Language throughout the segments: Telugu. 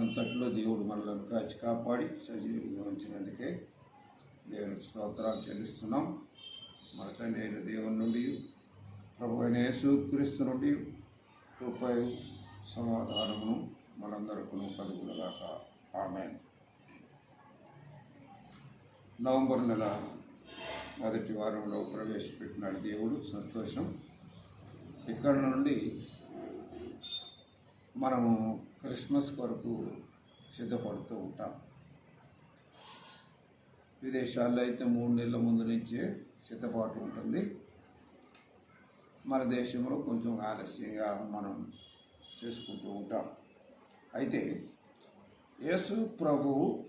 అంతట్లో దేవుడు మనలను కాచి కాపాడి సజీవుడిగా ఉంచినందుకే దేవునికి స్తోత్రాలు చెల్లిస్తున్నాం. మన తండ్రి అయిన దేవుని నుండి ప్రభు అయిన యేసుక్రీస్తు నుండి కృపయు సమాధానమును మనందరకును కలుగునగాక. ఆమె నవంబర్ నెల మొదటి వారంలో ప్రవేశపెట్టినాడు దేవుడు. సంతోషం. ఇక్కడ నుండి మనము క్రిస్మస్ కొరకు సిద్ధపడుతూ ఉంటాం. విదేశాల్లో అయితే మూడు నెలల ముందు నుంచే సిద్ధపాటు ఉంటుంది. మన దేశంలో కొంచెం ఆలస్యంగా మనం చేసుకుంటూ ఉంటాం. అయితే యేసు ప్రభువు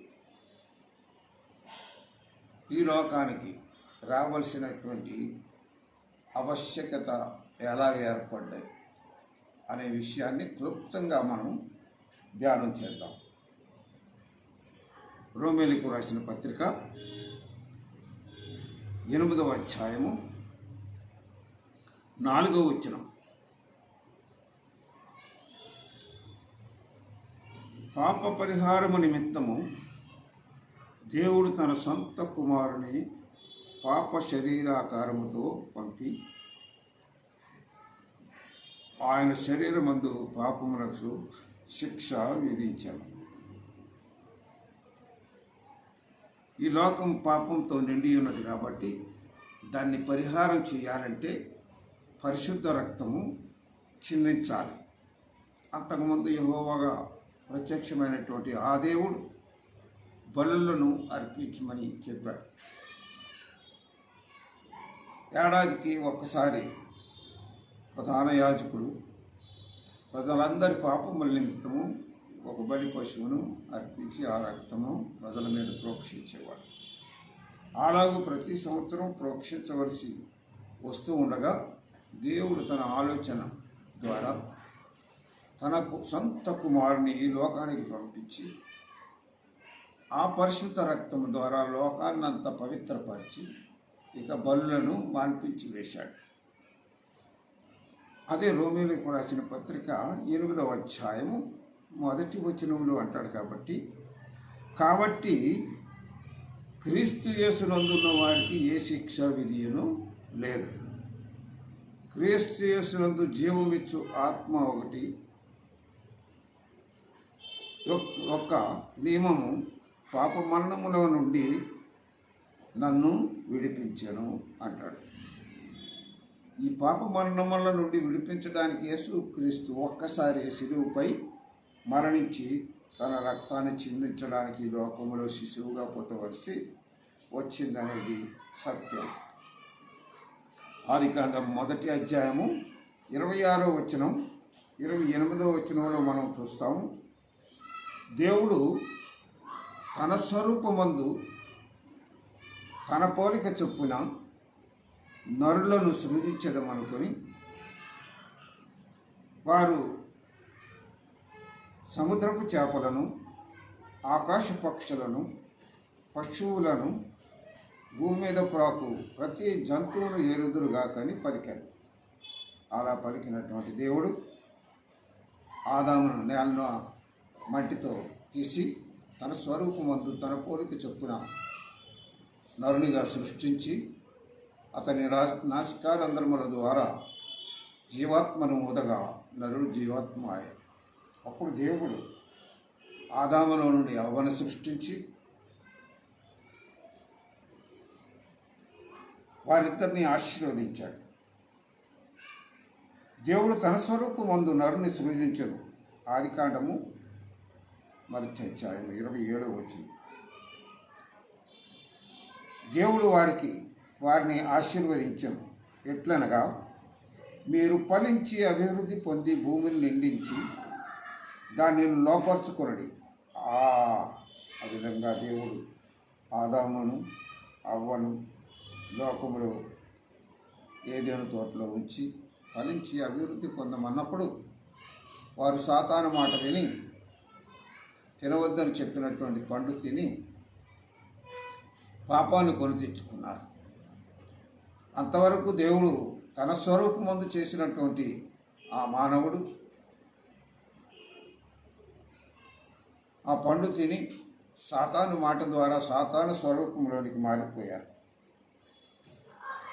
ఈ లోకానికి రావలసినటువంటి ఆవశ్యకత ఎలా ఏర్పడ్డాయి? అనే విషయాన్ని క్లుప్తంగా మనం ధ్యానం చేద్దాం. రోమేలికు రాసిన పత్రిక ఎనిమిదవ అధ్యాయము నాలుగవ వచ్చినం పాప పరిహారము నిమిత్తము దేవుడు తన సొంత కుమారుని పాప శరీరాకారముతో పంపి ఆయన శరీరమందు పాపములకు శిక్ష విధించాను. ఈ లోకం పాపంతో నిండి ఉన్నది కాబట్టి దాన్ని పరిహారం చేయాలంటే పరిశుద్ధ రక్తము చిందించాలి. అంతకుముందు యహోవగా ప్రత్యక్షమైనటువంటి ఆ దేవుడు బలులను అర్పించమని చెప్పాడు. ఏడాదికి ఒక్కసారి ప్రధాన యాజకుడు. ప్రజలందరి పాపముల నిమిత్తము ఒక బలి పశువును అర్పించి ఆ రక్తము ప్రజల మీద ప్రోక్షించేవాడు. అలాగూ ప్రతి సంవత్సరం ప్రోక్షించవలసి వస్తూ ఉండగా దేవుడు తన ఆలోచన ద్వారా తన సొంత కుమారుని ఈ లోకానికి పంపించి ఆ పరిశుద్ధ రక్తము ద్వారా లోకాన్నంతా పవిత్రపరిచి ఇక బలులను మాన్పించి వేశాడు. అదే రోమిలకు రాసిన పత్రిక ఎనిమిదవ అధ్యాయము మొదటి వచనంలో అంటాడు కాబట్టి కాబట్టి క్రీస్తు యేసునందున్న వారికి ఏ శిక్ష విధియను లేదు. క్రీస్తు యేసునందు జీవమిచ్చు ఆత్మ ఒకటి. యొక్- ఒక్క నియమము పాప మరణముల నుండి నన్ను విడిపించను అంటాడు. ఈ పాప మరణముల నుండి విడిపించడానికి యేసు క్రీస్తు ఒక్కసారి శిలువుపై మరణించి తన రక్తాన్ని చిందించడానికి లోకంలో శిశువుగా పుట్టవలసి వచ్చిందనేది సత్యం. ఆదికాండం మొదటి అధ్యాయము ఇరవై ఆరో వచనం ఇరవై ఎనిమిదో వచనంలో మనం చూస్తాము. దేవుడు తన స్వరూపమందు తన పోలిక చొప్పున నరులను సృజించదమనుకొని వారు సముద్రపు చేపలను ఆకాశ పక్షులను పశువులను భూమి మీద ప్రాకు ప్రతి జంతువును ఏరుదురుగా కని అలా పలికినటువంటి దేవుడు ఆదామును నేలను మట్టితో తీసి తన స్వరూపమందు తన పోలిక చొప్పున నరునిగా సృష్టించి అతని రా నాసికారంధ్రముల ద్వారా జీవాత్మను ఊదగా నరుడు జీవాత్మ ఆయన అప్పుడు దేవుడు ఆదాములో నుండి అవ్వను సృష్టించి వారిద్దరిని ఆశీర్వదించాడు. దేవుడు తన స్వరూపు మందు నరుని సృజించను. ఆదికాండము మొదటి అధ్యాయం ఇరవై ఏడో వచ్చింది దేవుడు వారికి వారిని ఆశీర్వదించను. ఎట్లనగా మీరు ఫలించి అభివృద్ధి పొంది భూమిని నిండించి దానిని లోపరుచుకొనడి. ఆ ఆ విధంగా దేవుడు ఆదామును అవ్వను లోకములో ఏదైనా తోటలో ఉంచి ఫలించి అభివృద్ధి పొందమన్నప్పుడు వారు సాతాను మాట విని తినవద్దని చెప్పినటువంటి పండు తిని పాపాన్ని కొని తెచ్చుకున్నారు. అంతవరకు దేవుడు తన స్వరూపమందు చేసినటువంటి ఆ మానవుడు. ఆ పండు తిని సాతాను మాట ద్వారా సాతాను స్వరూపంలోనికి మారిపోయారు.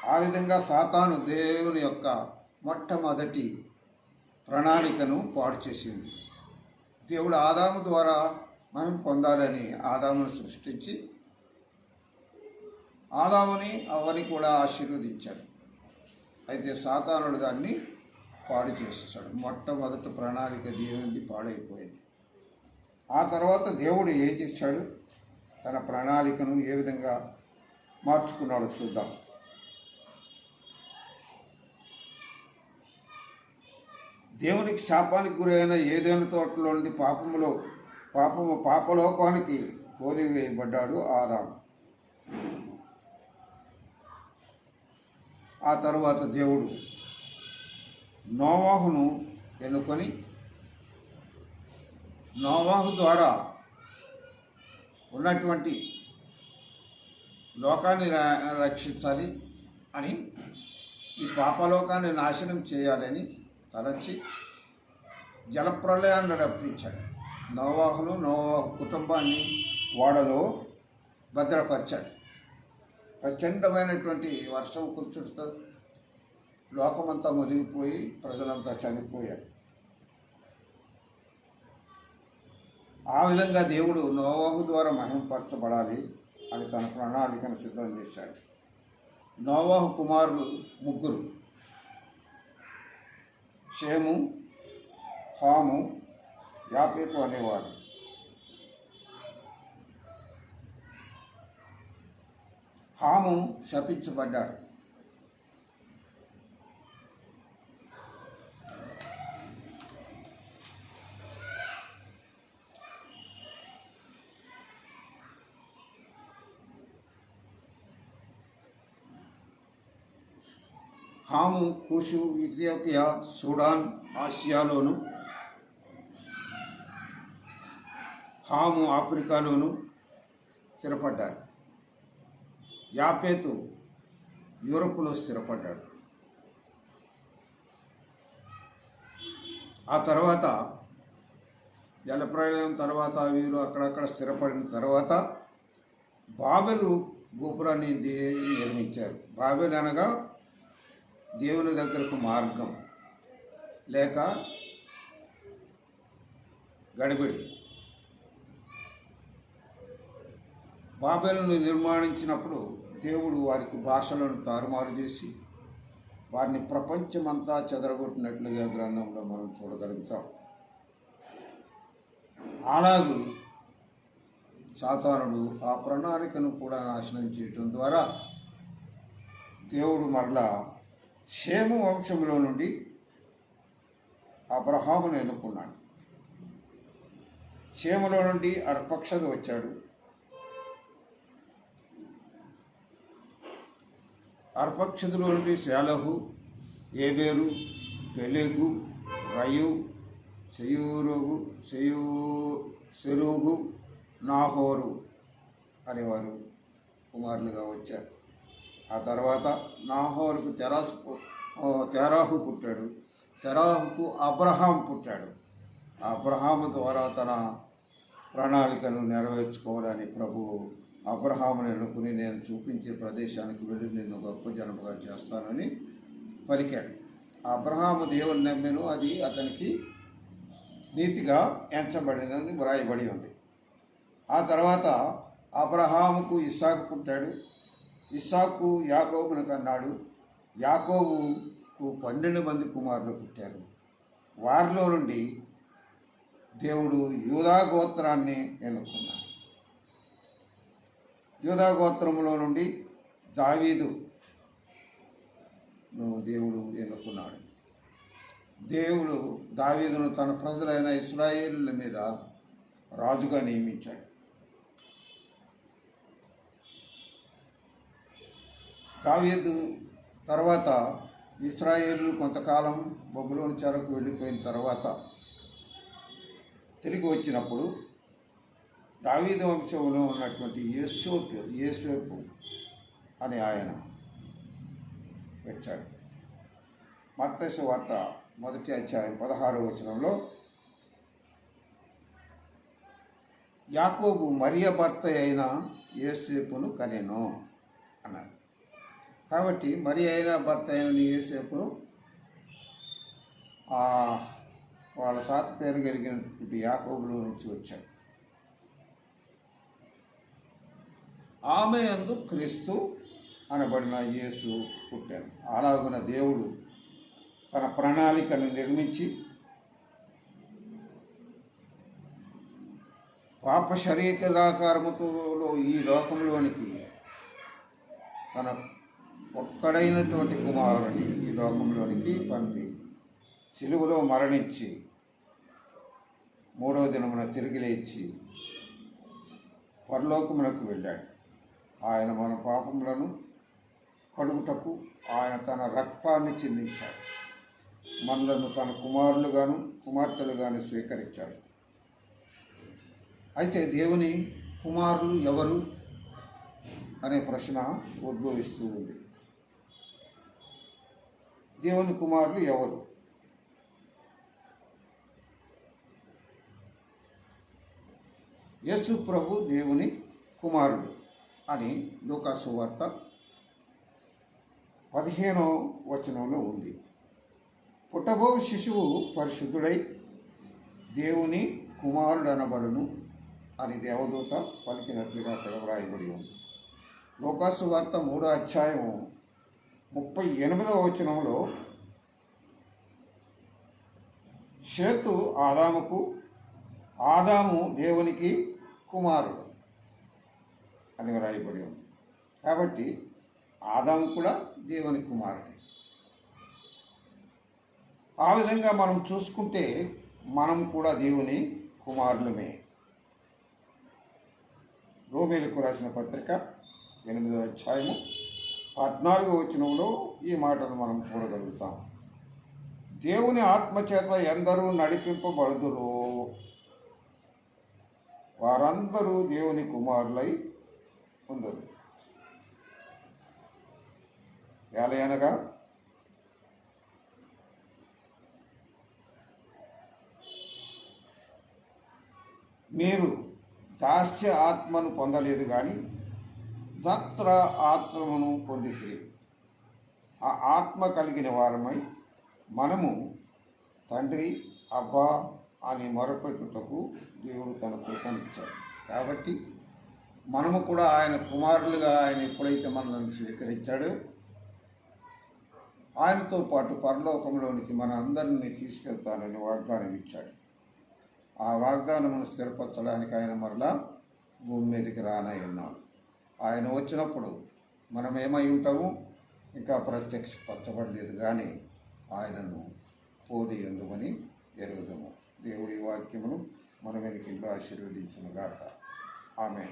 ఆ విధంగా సాతాను దేవుని యొక్క మొట్టమొదటి ప్రణాళికను పాడు చేసింది. దేవుడు ఆదాము ద్వారా మహిమ పొందాలని ఆదామును సృష్టించి ఆదాముని అవ్వని కూడా ఆశీర్వదించాడు. అయితే సాతానుడు దాన్ని పాడు చేసేసాడు మొట్టమొదటి ప్రణాళిక దేవునిది పాడైపోయింది. ఆ తర్వాత దేవుడు ఏం చేశాడు? తన ప్రణాళికను ఏ విధంగా మార్చుకున్నాడో చూద్దాం. దేవునికి శాపానికి గురైన ఏదైనా తోటలోని పాపములో పాపము పాపలోకానికి తోలివేయబడ్డాడు ఆదాము. ఆ తర్వాత దేవుడు నోవాహును ఎన్నుకొని నోవాహు ద్వారా ఉన్నటువంటి లోకాన్ని రక్షించాలి అని ఈ పాపలోకాన్ని నాశనం చేయాలని తలచి జలప్రలయాన్ని రప్పించాడు. నోవాహును నోవాహు కుటుంబాన్ని ఓడలో భద్రపరిచాడు. ప్రచండమైనటువంటి వర్షం కుర్చుడుతో లోకమంతా మునిగిపోయి ప్రజలంతా చనిపోయారు. ఆ విధంగా దేవుడు నోవాహు ద్వారా మహింపరచబడాలి అని తన ప్రణాళికను సిద్ధం చేశాడు. నోవాహు కుమారులు ముగ్గురు. షేము హాము యాపేతు అనేవారు. హాము శపించబడ్డాడు. హాము కుషు ఇథియోపియా సూడాన్ ఆసియాలోను హాము ఆఫ్రికాలోను స్థిరపడ్డారు. యాపేతు యూరప్లో స్థిరపడ్డాడు. ఆ తర్వాత జలప్రలయం తర్వాత వీరు అక్కడక్కడ స్థిరపడిన తర్వాత బాబెలు గోపురాన్ని దే- నిర్మించారు. బాబెలు అనగా దేవుని దగ్గరకు మార్గం లేక గడిబిడి. బాబెలను నిర్మాణించినప్పుడు దేవుడు వారికి భాషలను తారుమారు చేసి వారిని ప్రపంచమంతా చెదరగొట్టినట్లుగా గ్రంథంలో మనం చూడగలుగుతాం. అలాగే సాతానుడు ఆ ప్రణాళికను కూడా నాశనం చేయటం ద్వారా దేవుడు మరలా షేము వంశంలో నుండి అబ్రహామును ఎన్నుకున్నాడు. షేములో నుండి అర్పక్షద వచ్చాడు. అర్పక్షతులోని శాలహు ఏబేరు పెలెగు రయు సెయూరుగు సెయూ సెరుగు నాహోరు అనేవారు కుమారులుగా వచ్చారు. ఆ తర్వాత నాహోరుకు తెరాసు తెరాహు పుట్టాడు. తెరాహుకు అబ్రహాం పుట్టాడు. ఆ అబ్రహాము ద్వారా తన ప్రణాళికను నెరవేర్చుకోవాలని ప్రభువు అబ్రహామును ఎన్నుకుని నేను చూపించే ప్రదేశానికి వెళ్ళి నిన్ను గొప్ప జనముగా చేస్తానని పలికాడు. అబ్రహాము దేవుని నమ్మెను అది అతనికి నీతిగా ఎంచబడినని వ్రాయబడి ఉంది. ఆ తర్వాత అబ్రహాముకు ఇస్సాకు పుట్టాడు ఇస్సాకు యాకోబును కన్నాడు. యాకోబుకు పన్నెండు మంది కుమారులు పుట్టారు. వారిలో నుండి దేవుడు యూదా గోత్రాన్ని ఎన్నుకున్నాడు. యూదా గోత్రములో నుండి దావీదు దేవుడు ఎన్నుకున్నాడు. దేవుడు దావీదును తన ప్రజలైన ఇస్రాయేలుల మీద రాజుగా నియమించాడు. దావీదు తర్వాత ఇస్రాయేలు కొంతకాలం బొబ్బులోని చెరకు వెళ్ళిపోయిన తర్వాత తిరిగి వచ్చినప్పుడు దావీద వంశంలో ఉన్నటువంటి యేసోపు యేసోపు అని ఆయన వచ్చాడు. మత్తసు వార్త మొదటి అధ్యాయం పదహారో వచనంలో యాకోబు మరియ భర్త అయిన ఏసేపును కనెను అన్నాడు. కాబట్టి మరి అయిన భర్త అయిన ఏసేపును వాళ్ళ తాత పేరు కలిగినటువంటి యాకోబులో నుంచి వచ్చాడు. ఆమె అందు క్రీస్తు అనబడిన యేసు పుట్టాను అలాగున దేవుడు తన ప్రణాళికను నిర్మించి పాప శరీరాకారముతో ఈ లోకంలోనికి తన ఒక్కడైనటువంటి కుమారుని ఈ లోకంలోనికి పంపి సిలువలో మరణించి మూడవ దినమున తిరిగి లేచి పరలోకమునకు వెళ్ళాడు. ఆయన మన పాపములను కడుగుటకు ఆయన తన రక్తాన్ని చిందించాడు. మనలను తన కుమారులుగాను కుమార్తెలుగాను స్వీకరించాడు. అయితే దేవుని కుమారులు ఎవరు అనే ప్రశ్న ఉద్భవిస్తూ ఉంది. దేవుని కుమారులు ఎవరు? యేసు ప్రభు దేవుని కుమారుడు. అని లూకాసు వార్త పదిహేనో వచనంలో ఉంది. పుట్టబో శిశువు పరిశుద్ధుడై దేవుని కుమారుడనబడును అని దేవదూత పలికినట్లుగా అక్కడ వ్రాయబడి ఉంది. లోకాసు వార్త మూడో అధ్యాయము ముప్పై ఎనిమిదవ వచనంలో షేతు ఆదాముకు ఆదాము దేవునికి కుమారుడు. అని వ్రాయబడి ఉంది. కాబట్టి ఆదాము కూడా దేవుని కుమారుడే. ఆ విధంగా మనం చూసుకుంటే మనం కూడా దేవుని కుమారులమే. రోమేలకు రాసిన పత్రిక ఎనిమిదవ అధ్యాయము పద్నాలుగో వచనంలో ఈ మాటను మనం చూడగలుగుతాం. దేవుని ఆత్మచేత ఎందరూ నడిపింపబడుదురో వారందరూ దేవుని కుమారులై ఉందరు ఏలయనగా మీరు దాస్య ఆత్మను పొందలేదు కానీ దత్ర ఆత్మను పొందితిరి. ఆ ఆత్మ కలిగిన వారమై మనము తండ్రి అబ్బా అని మొరపెట్టుటకు దేవుడు తన కృపనిచ్చాడు కాబట్టి మనము కూడా ఆయన కుమారులుగా ఆయన ఎప్పుడైతే మనల్ని స్వీకరించాడో ఆయనతో పాటు పరలోకంలోనికి మన అందరినీ తీసుకెళ్తానని వాగ్దానం ఇచ్చాడు. ఆ వాగ్దానమును స్థిరపరచడానికి ఆయన మరలా భూమి మీదకి రానై ఉన్నాడు. ఆయన వచ్చినప్పుడు మనం ఏమై ఉంటాము? ఇంకా ప్రత్యక్షపరచబడలేదు కానీ ఆయనను పోలి ఎందుమని ఎరుగుదము. దేవుడి వాక్యమును మన వెనుకల్లో ఆశీర్వదించునుగాక. ఆమె